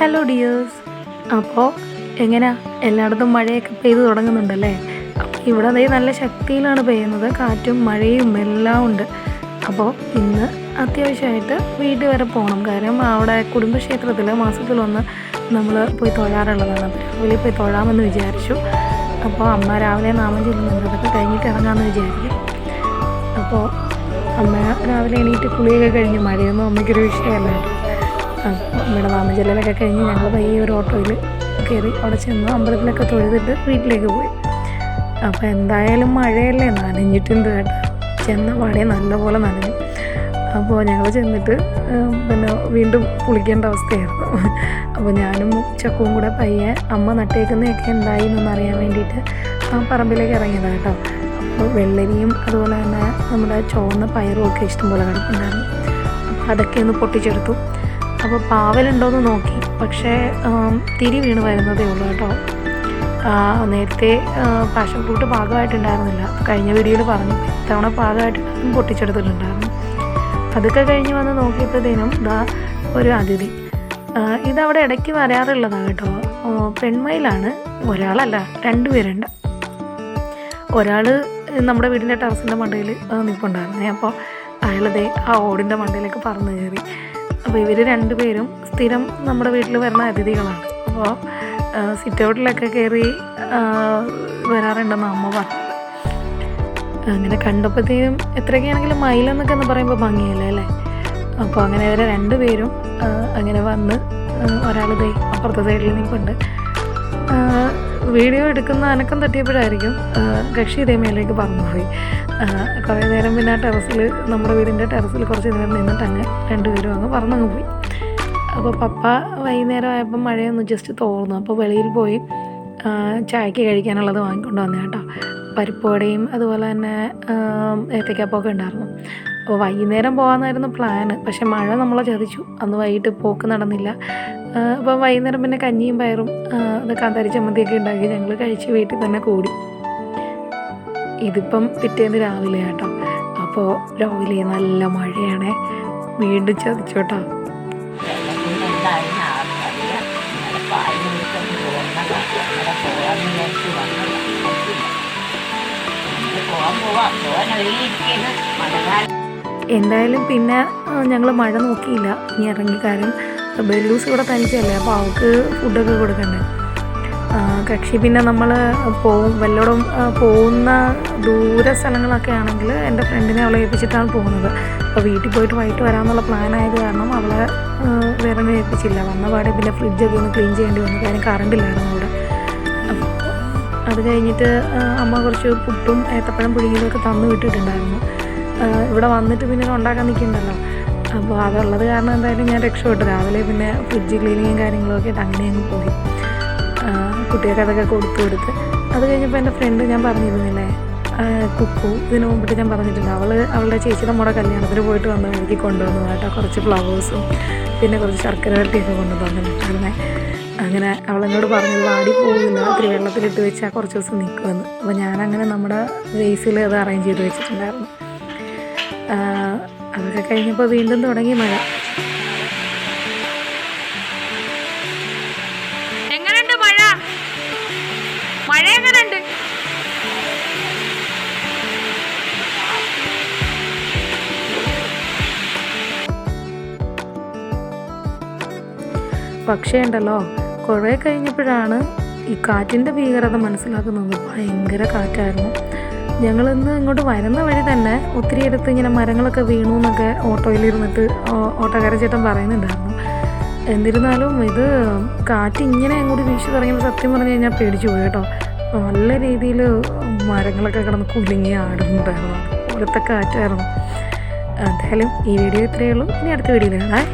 Hello dears അപ്പോൾ എങ്ങനെയാ എല്ലായിടത്തും മഴയൊക്കെ പെയ്തു തുടങ്ങുന്നുണ്ടല്ലേ? അപ്പോൾ ഇവിടെ അതേ നല്ല ശക്തിയിലാണ് പെയ്യുന്നത്. കാറ്റും മഴയും എല്ലാം ഉണ്ട്. അപ്പോൾ ഇന്ന് അത്യാവശ്യമായിട്ട് വീട്ടിൽ വരെ പോകണം കാര്യം അവിടെ കുടുംബക്ഷേത്രത്തിൽ മാസത്തിലൊന്ന് നമ്മൾ പോയി തൊഴാറുള്ളതാണ്. അപ്പോൾ രാവിലെ പോയി തൊഴാമെന്ന് വിചാരിച്ചു. അപ്പോൾ അമ്മ രാവിലെ നാമം ചെല്ലുന്നുണ്ട്. അതൊക്കെ കഴിഞ്ഞിട്ട് ഇറങ്ങാമെന്ന് വിചാരിക്കും. അപ്പോൾ അമ്മ രാവിലെ എണീറ്റ് കുളിയൊക്കെ കഴിഞ്ഞ് മഴയൊന്നും അമ്മയ്ക്കൊരു വിഷയമല്ല. അപ്പോൾ ഇവിടെ വാമജലൊക്കെ കഴിഞ്ഞ് ഞങ്ങൾ പയ്യെ ഒരു ഓട്ടോയിൽ കയറി അവിടെ ചെന്ന് അമ്പലത്തിലൊക്കെ തൊഴുതിട്ട് വീട്ടിലേക്ക് പോയി. അപ്പോൾ എന്തായാലും മഴയല്ലേ? നനഞ്ഞിട്ടുണ്ട് കേട്ടോ. ചെന്ന പാടെ നല്ലപോലെ നനഞ്ഞു. അപ്പോൾ ഞങ്ങൾ ചെന്നിട്ട് പിന്നെ വീണ്ടും കുളിക്കേണ്ട അവസ്ഥയായിരുന്നു. അപ്പോൾ ഞാനും ചക്കവും കൂടെ പയ്യെ അമ്മ നട്ടേക്കുന്നതൊക്കെ എന്തായി എന്നൊന്ന് അറിയാൻ വേണ്ടിയിട്ട് ആ പറമ്പിലേക്ക് ഇറങ്ങിയത് കേട്ടോ. അപ്പോൾ വെള്ളരിയും അതുപോലെ തന്നെ നമ്മുടെ ചുവന്ന പയറും ഒക്കെ ഇഷ്ടംപോലെ കിടപ്പുണ്ടായിരുന്നു. അപ്പോൾ അതൊക്കെ ഒന്ന് പൊട്ടിച്ചെടുത്തു. അപ്പോൾ പാവലുണ്ടോയെന്ന് നോക്കി. പക്ഷേ തിരി വീണ് വരുന്നതേ ഉള്ളൂ കേട്ടോ. നേരത്തെ പാഷൻ ഫ്രൂട്ട് പാകമായിട്ടുണ്ടായിരുന്നില്ല. കഴിഞ്ഞ വീഡിയോയിൽ പറഞ്ഞു. ഇത്തവണ പാകമായിട്ട് പൊട്ടിച്ചെടുത്തിട്ടുണ്ടായിരുന്നു. അതൊക്കെ കഴിഞ്ഞ് വന്ന് നോക്കിയപ്പോഴത്തേനും ഇതാ ഒരു അതിഥി. ഇതവിടെ ഇടയ്ക്ക് വരാറുള്ളതാണ് കേട്ടോ. പെൺമയിലാണ്. ഒരാളല്ല രണ്ടുപേരുണ്ട് ഒരാൾ നമ്മുടെ വീടിന്റെ ടെറസിന്റെ മണ്ടയിൽ നിൽപ്പുണ്ടായിരുന്നേ. അപ്പോൾ അയാളതേ ആ ഓടിന്റെ മണ്ടയിലേക്ക് പറന്ന് കയറി. അപ്പോൾ ഇവർ രണ്ടുപേരും സ്ഥിരം നമ്മുടെ വീട്ടിൽ വരുന്ന അതിഥികളാണ്. അപ്പോൾ സിറ്റ് ഔട്ടിലൊക്കെ കയറി വരാറുണ്ടെന്ന് അമ്മ പറഞ്ഞു. അങ്ങനെ കണ്ടപ്പോഴത്തേനും എത്രയൊക്കെയാണെങ്കിലും മയിലെന്നൊക്കെ എന്ന് പറയുമ്പോൾ ഭംഗിയല്ലേ അല്ലേ? അപ്പോൾ അങ്ങനെ ഇവരെ രണ്ടുപേരും അങ്ങനെ വന്ന് ഒരാൾ ദേ അപ്പുറത്തെ സൈഡിൽ നിൽപ്പുണ്ട് വീഡിയോ എടുക്കുന്ന അനക്കം തട്ടിയപ്പോഴായിരിക്കും കക്ഷി ഇതേ മേലേക്ക് പറന്നുപോയി. കുറേ നേരം പിന്നെ ആ ടെറസിൽ നമ്മുടെ വീടിന്റെ ടെറസിൽ കുറച്ച് നേരം നിന്നിട്ട് അങ്ങ് രണ്ടുപേരും അങ്ങ് പറന്നങ്ങ് പോയി. അപ്പോൾ പപ്പ വൈകുന്നേരം ആയപ്പോൾ മഴയൊന്ന് ജസ്റ്റ് തോർന്നു. അപ്പോൾ വെളിയിൽ പോയി ചായക്ക് കഴിക്കാനുള്ളത് വാങ്ങിക്കൊണ്ട് വന്നു കേട്ടോ. പരിപ്പുവടയും അതുപോലെ തന്നെ ഏത്തക്കാപ്പൊക്കെ ഉണ്ടായിരുന്നു. അപ്പോൾ വൈകുന്നേരം പോകാമെന്നായിരുന്നു പ്ലാന് പക്ഷേ മഴ നമ്മളെ ചതിച്ചു. അന്ന് വൈകിട്ട് പോക്ക് നടന്നില്ല. അപ്പോൾ വൈകുന്നേരം പിന്നെ കഞ്ഞിയും പയറും കാന്താരി ചമ്മന്തിയൊക്കെ ഉണ്ടാക്കി ഞങ്ങൾ കഴിച്ച് വീട്ടിൽ തന്നെ കൂടി. ഇതിപ്പം പിറ്റേന്ന് രാവിലെ കേട്ടോ അപ്പോൾ രാവിലെ നല്ല മഴയാണേ. വീണ്ടും ചതിച്ചോട്ടോ. എന്തായാലും പിന്നെ ഞങ്ങൾ മഴ നോക്കിയില്ല. ഇനി ഇറങ്ങി കാര്യം ബെല്ലൂസ് ഇവിടെ തനിച്ചല്ലേ? അപ്പോൾ അവൾക്ക് ഫുഡൊക്കെ കൊടുക്കണ്ടേ? കക്ഷി പിന്നെ നമ്മൾ പോവും. വല്ലോടും പോകുന്ന ദൂര സ്ഥലങ്ങളൊക്കെ ആണെങ്കിൽ എന്റെ ഫ്രണ്ടിനെ അവളെ ഏൽപ്പിച്ചിട്ടാണ് പോകുന്നത്. അപ്പോൾ വീട്ടിൽ പോയിട്ട് വൈകിട്ട് വരാമെന്നുള്ള പ്ലാൻ ആയത് കാരണം അവളെ വേറെ ഏൽപ്പിച്ചില്ല. വന്ന പാടെ പിന്നെ ഫ്രിഡ്ജൊക്കെ ഒന്ന് ക്ലീൻ ചെയ്യേണ്ടി വന്നു. കാര്യം കറണ്ടില്ലായിരുന്നു അവിടെ. അത് കഴിഞ്ഞിട്ട് അമ്മ കുറച്ച് പുട്ടും ഏത്തപ്പഴം പുഴുങ്ങിയതൊക്കെ തന്നു വിട്ടിട്ടുണ്ടായിരുന്നു. ഇവിടെ വന്നിട്ട് പിന്നെ ഉണ്ടാക്കാൻ നിൽക്കണ്ടല്ലോ? അപ്പോൾ അതുള്ളത് കാരണം എന്തായാലും ഞാൻ രക്ഷപ്പെട്ടു. രാവിലെ പിന്നെ ഫ്രിഡ്ജ് ക്ലീനിങ്ങും കാര്യങ്ങളൊക്കെ ആയിട്ട് അങ്ങനെ അങ്ങ് പോയി. കുട്ടികൾക്ക് അതൊക്കെ കൊടുത്തു കൊടുത്ത്. അത് കഴിഞ്ഞപ്പോൾ എന്റെ ഫ്രണ്ട് ഞാൻ പറഞ്ഞിരുന്നില്ലേ കുക്കു ഇതിനു മുമ്പിട്ട് ഞാൻ പറഞ്ഞിട്ടുണ്ട്. അവൾ അവളുടെ ചേച്ചിയുടെ മോടെ കല്യാണത്തിന് പോയിട്ട് വന്ന വഴിക്ക് കൊണ്ടുവന്നു കേട്ടോ. കുറച്ച് ഫ്ലവേഴ്സും പിന്നെ കുറച്ച് ശർക്കര വരട്ടിയൊക്കെ കൊണ്ടു തന്നിട്ടുണ്ടായിരുന്നേ. അങ്ങനെ അവളെന്നോട് പറഞ്ഞത് വാടി പോകുന്നു ഇത്തിരി വെള്ളത്തിലിട്ട് വെച്ചാൽ കുറച്ച് ദിവസം നിൽക്കുമെന്ന് അപ്പോൾ ഞാനങ്ങനെ നമ്മുടെ വേസിൽ അത് അറേഞ്ച് ചെയ്ത് വെച്ചിട്ടുണ്ടായിരുന്നു. അതൊക്കെ കഴിഞ്ഞപ്പോൾ വീണ്ടും തുടങ്ങി മഴ. എങ്ങനെയുണ്ട് മഴ? മഴ എങ്ങനെയുണ്ട് പക്ഷേ ഉണ്ടല്ലോ കുറേ കഴിഞ്ഞപ്പോഴാണ് ഈ കാറ്റിന്റെ ഭീകരത മനസ്സിലാക്കുന്നത്. ഭയങ്കര കാറ്റായിരുന്നു. ഞങ്ങളിന്ന് ഇങ്ങോട്ട് വരുന്ന വഴി തന്നെ ഒത്തിരി അടുത്ത് ഇങ്ങനെ മരങ്ങളൊക്കെ വീണു എന്നൊക്കെ ഓട്ടോയിലിരുന്നിട്ട് ഓട്ടോക്കാരൻ ചേട്ടൻ പറയുന്നുണ്ടായിരുന്നു. എന്നിരുന്നാലും ഇത് കാറ്റ് ഇങ്ങനെ അങ്ങോട്ട് വീശി തുടങ്ങിയപ്പോൾ സത്യം പറഞ്ഞു കഴിഞ്ഞാൽ പേടിച്ചു പോയി കേട്ടോ. നല്ല രീതിയിൽ മരങ്ങളൊക്കെ കിടന്ന് കുലുങ്ങി ആടുന്നുണ്ടായിരുന്നു. ഇവിടുത്തെ കാറ്റായിരുന്നു. എന്തായാലും ഈ വീഡിയോ ഇത്രയേ ഉള്ളൂ. ഇനി അടുത്ത വീഡിയോയിൽ കാണാം.